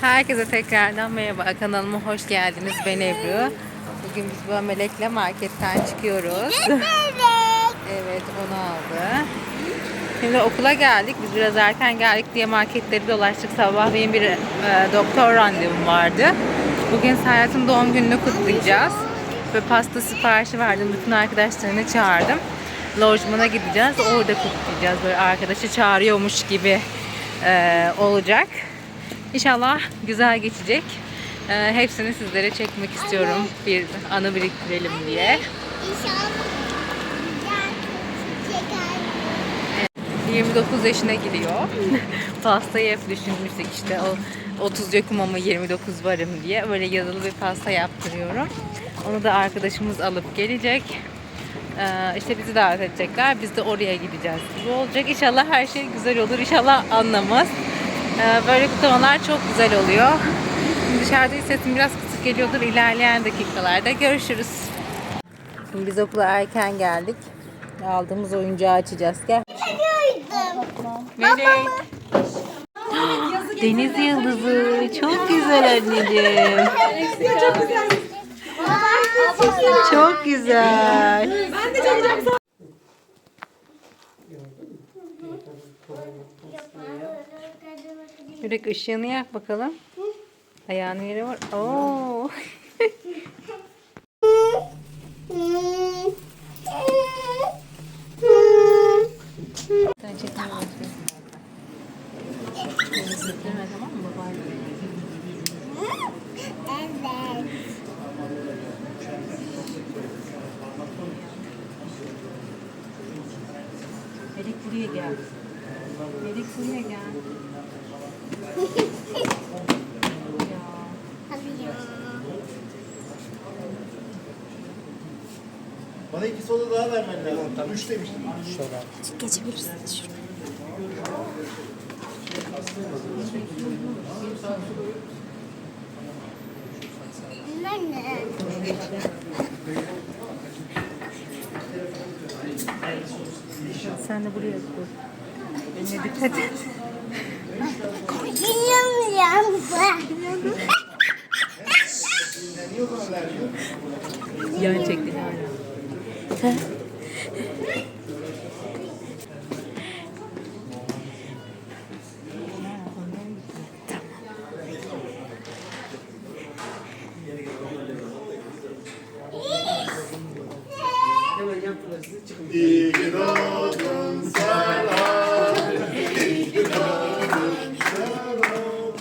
Herkese tekrardan merhaba. Kanalıma hoş geldiniz. Ben Ebru. Bugün biz bu Melek'le marketten çıkıyoruz. evet onu aldı. Şimdi okula geldik. Biz biraz erken geldik diye marketleri dolaştık. Sabah benim bir e, doktor randevum vardı. Bugün Serhat'ın doğum gününü kutlayacağız. Ve pasta siparişi verdim. Bütün arkadaşlarını çağırdım. Lojmana gideceğiz. Orada kutlayacağız. Böyle arkadaşı çağırıyormuş gibi e, olacak. İnşallah güzel geçecek. E, hepsini sizlere çekmek istiyorum. Bir anı biriktirelim diye. İnşallah güzel çeker. 29 yaşına giriyor. Pastayı hep düşünmüştük işte o 30 yokum ama 29 varım diye. Böyle yazılı bir pasta yaptırıyorum. Onu da arkadaşımız alıp gelecek. Ee, işte bizi davet edecekler. Biz de oraya gideceğiz gibi olacak. İnşallah her şey güzel olur. İnşallah anlamaz. Ee, böyle kutlamalar çok güzel oluyor. Dışarıda sesim biraz kısık geliyordur. İlerleyen dakikalarda görüşürüz. Şimdi biz okula erken geldik. Aldığımız oyuncağı açacağız. Gel. Melek. Deniz yıldızı. Çok güzel anneciğim. Çok güzel. Yürek ışığını yak bakalım. Ayağını yere var. Oo. Tamam buraya gel. Melek buraya gel. Ya. Hadi ya. Bana iki soda daha vermen lazım. Tam üç demiştim. Anne. Sen de buraya dur. Eline dikkat et. İyi ki doğdun Serhat. İyi ki doğdun Serhat.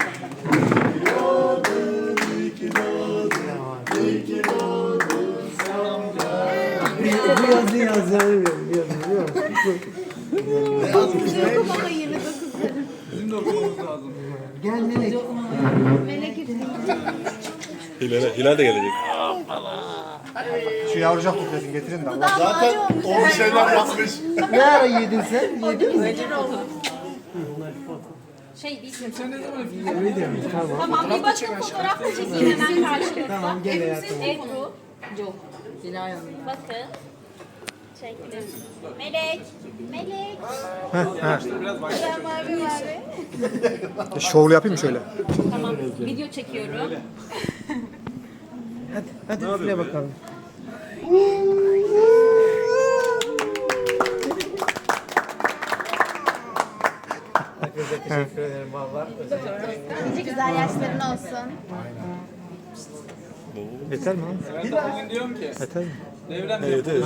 İyi ki doğdun, iyi ki doğdun, Serhat. Bu yazı yazarım yazı yazarım. Ne yazmış ne? Gel Melek. Hilal, Hilal de gelecek. Şu yavrucak toplasın getirin de. Allah. Zaten o bir şeyler yapmış. Ne ara yedin sen? Yedin mi? Tamam bir bakın fotoğraf da çekeyim hemen karşınızda. Tamam gel hayatım. Ebru. Dila yanında. Bakın. Çektim. Melek. Melek. Şovlu yapayım mı şöyle? Tamam video çekiyorum. Hadi hadi üfle bakalım. Herkese teşekkür ederim valla. Nice güzel yaşların olsun. Yeter mi? Yeter mi? Evet, evet.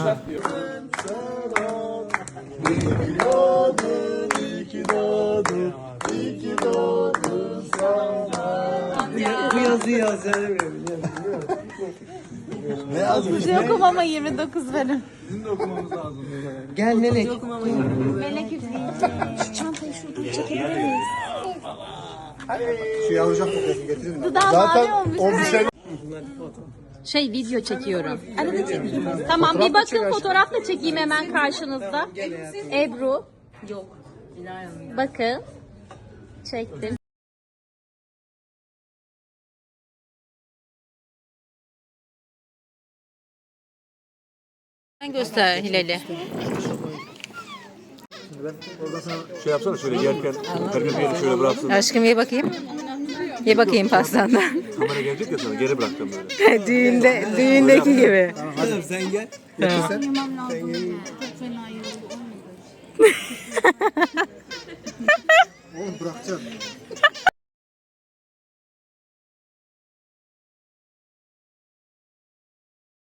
İyi ki doğdun, iyi ki doğdun, iyi ki doğdun Serhat. Bu yazı yazarım Ne yazmış ne? Yokum ama 29 benim. Gel Melek. Melek üfleyeceğim. Şu çantayı şuradan çekebilir miyiz? Şu yavrucak toplasın getirin de. Dudağım Zaten olmuş. o bir şey Şey video çekiyorum. Tamam bir bakın fotoğraf da çekeyim hemen karşınızda. Ebru. Yok. Bakın. Çektim. Sen göster Hilal'i. Şey yapsana şöyle yerken, herkes yeri şöyle bıraksın. Aşkım iyi bakayım. Ye bakayım pastandan. Kamera gelecek ya sana geri bıraktım böyle. Düğünde, düğündeki gibi. Hadi sen gel. Getir sen. Oğlum bırakacaksın.